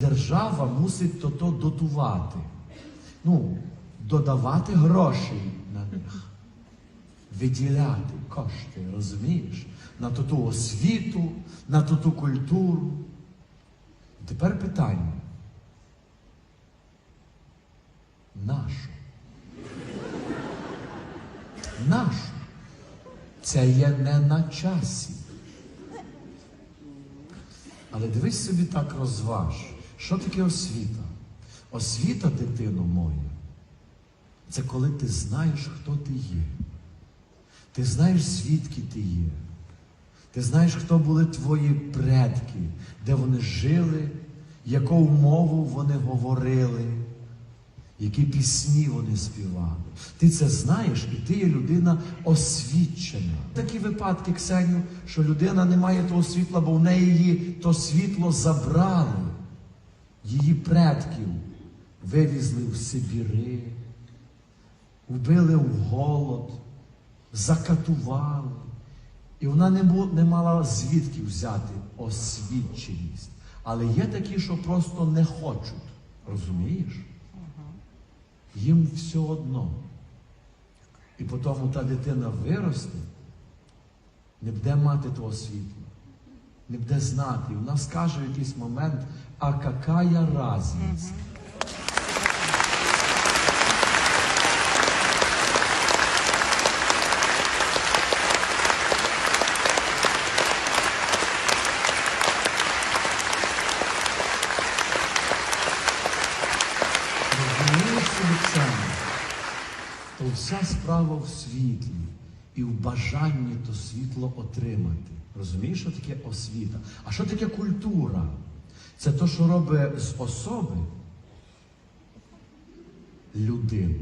Держава мусить то то дотувати. Ну, додавати грошей на них, виділяти кошти, розумієш? На ту ту освіту, на ту ту культуру. Тепер питання. Нашу? Нашу? Це є не на часі. Але дивись собі так розваж. Що таке освіта? Освіта, дитино моя, це коли ти знаєш, хто ти є. Ти знаєш, звідки ти є. Ти знаєш, хто були твої предки, де вони жили, яку мову вони говорили, які пісні вони співали. Ти це знаєш, і ти є людина освічена. Такі випадки, Ксеню, що людина не має того світла, бо в неї її то світло забрали. Її предків вивізли в Сибіри, вбили в голод, закатували. І вона не, бу- не мала звідки взяти освіченість. Але є такі, що просто не хочуть. Розумієш? Їм все одно. І потім та дитина виросте, не буде мати того світла, не буде знати. Вона скаже в якийсь момент, а какая разниця? То вся справа в світлі і в бажанні то світло отримати. Розумієш, що таке освіта? А що таке культура? Це то, що робить з особи людину.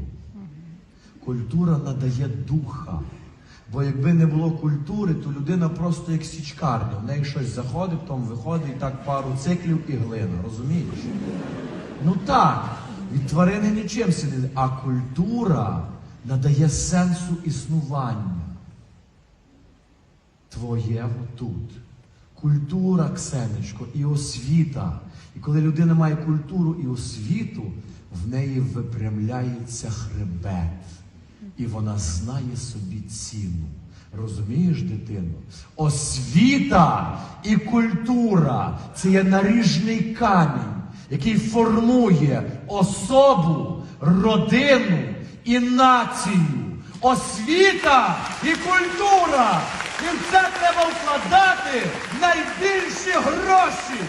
Культура надає духа. Бо якби не було культури, то людина просто як січкарня. В неї щось заходить, потім виходить і так пару циклів і глина. Розумієш? Ну так, від тварини нічим си не. А культура надає сенсу існування твоєго тут. Культура, Ксенечко, і освіта. І коли людина має культуру і освіту, в неї випрямляється хребет. І вона знає собі ціну. Розумієш, дитино? Освіта і культура це є наріжний камінь, який формує особу, родину і націю. Освіта і культура. Найбільші гроші.